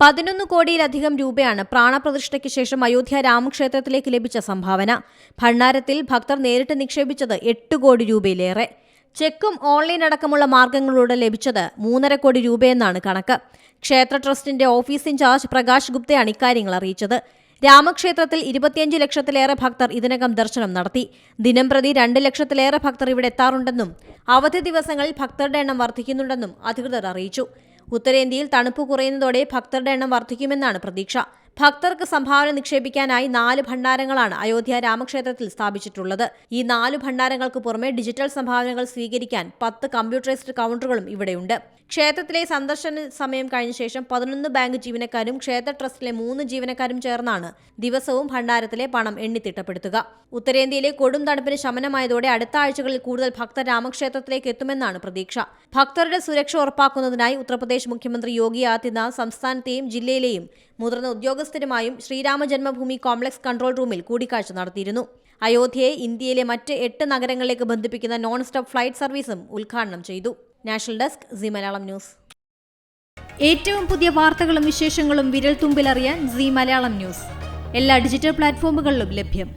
പതിനൊന്ന് കോടിയിലധികം രൂപയാണ് പ്രാണപ്രതിഷ്ഠയ്ക്ക് ശേഷം അയോധ്യ രാമക്ഷേത്രത്തിലേക്ക് ലഭിച്ച സംഭാവന. ഭണ്ഡാരത്തിൽ ഭക്തർ നേരിട്ട് നിക്ഷേപിച്ചത് എട്ട് കോടി രൂപയിലേറെ. ചെക്കും ഓൺലൈൻ അടക്കമുള്ള മാർഗങ്ങളിലൂടെ ലഭിച്ചത് മൂന്നര കോടി രൂപയെന്നാണ് കണക്ക്. ക്ഷേത്ര ട്രസ്റ്റിന്റെ ഓഫീസ് ഇൻചാർജ് പ്രകാശ് ഗുപ്തയാണ് ഇക്കാര്യങ്ങൾ അറിയിച്ചത്. രാമക്ഷേത്രത്തിൽ ഇരുപത്തിയഞ്ച് ലക്ഷത്തിലേറെ ഭക്തർ ഇതിനകം ദർശനം നടത്തി. ദിനംപ്രതി രണ്ട് ലക്ഷത്തിലേറെ ഭക്തർ ഇവിടെ എത്താറുണ്ടെന്നും അവധി ദിവസങ്ങളിൽ ഭക്തരുടെ എണ്ണം വർദ്ധിക്കുന്നുണ്ടെന്നും അധികൃതർ അറിയിച്ചു. ഉത്തരേന്ത്യയിൽ തണുപ്പ് കുറയുന്നതോടെ ഭക്തരുടെ എണ്ണം വർദ്ധിക്കുമെന്നാണ് പ്രതീക്ഷ. ഭക്തർക്ക് സംഭാവന നിക്ഷേപിക്കാനായി നാല് ഭണ്ഡാരങ്ങളാണ് അയോധ്യ രാമക്ഷേത്രത്തിൽ സ്ഥാപിച്ചിട്ടുള്ളത്. ഈ നാല് ഭണ്ഡാരങ്ങൾക്ക് പുറമെ ഡിജിറ്റൽ സംഭാവനകൾ സ്വീകരിക്കാൻ പത്ത് കമ്പ്യൂട്ടറൈസ്ഡ് കൗണ്ടറുകളും ഇവിടെയുണ്ട്. ക്ഷേത്രത്തിലെ സന്ദർശന സമയം കഴിഞ്ഞ ശേഷം പതിനൊന്ന് ബാങ്ക് ജീവനക്കാരും ക്ഷേത്ര ട്രസ്റ്റിലെ മൂന്ന് ജീവനക്കാരും ചേർന്നാണ് ദിവസവും ഭണ്ഡാരത്തിലെ പണം എണ്ണിത്തിട്ടപ്പെടുത്തുക ഉത്തരേന്ത്യയിലെ കൊടും തണുപ്പിന് ശമനമായതോടെ അടുത്ത ആഴ്ചകളിൽ കൂടുതൽ ഭക്തർ രാമക്ഷേത്രത്തിലേക്ക് എത്തുമെന്നാണ് പ്രതീക്ഷ. ഭക്തരുടെ സുരക്ഷ ഉറപ്പാക്കുന്നതിനായി ഉത്തർപ്രദേശ് മുഖ്യമന്ത്രി യോഗി ആദിത്യനാഥ് സംസ്ഥാനത്തെയും ജില്ലയിലെയും മുതിർന്ന ഉദ്യോഗസ്ഥരുമായും ശ്രീരാമ ജന്മഭൂമി കോംപ്ലക്സ് കൺട്രോൾ റൂമിൽ കൂടിക്കാഴ്ച നടത്തിയിരുന്നു. അയോധ്യയെ ഇന്ത്യയിലെ മറ്റ് എട്ട് നഗരങ്ങളിലേക്ക് ബന്ധിപ്പിക്കുന്ന നോൺ സ്റ്റോപ്പ് ഫ്ലൈറ്റ് സർവീസും ഉദ്ഘാടനം ചെയ്തു. National desk C Malayalam news ഏറ്റവും പുതിയ വാർത്തകളും വിശേഷങ്ങളും വിരൽ തുമ്പിലറിയാൻ സി മലയാളം ന്യൂസ് എല്ലാ ഡിജിറ്റൽ പ്ലാറ്റ്ഫോമുകളിലും ലഭ്യം.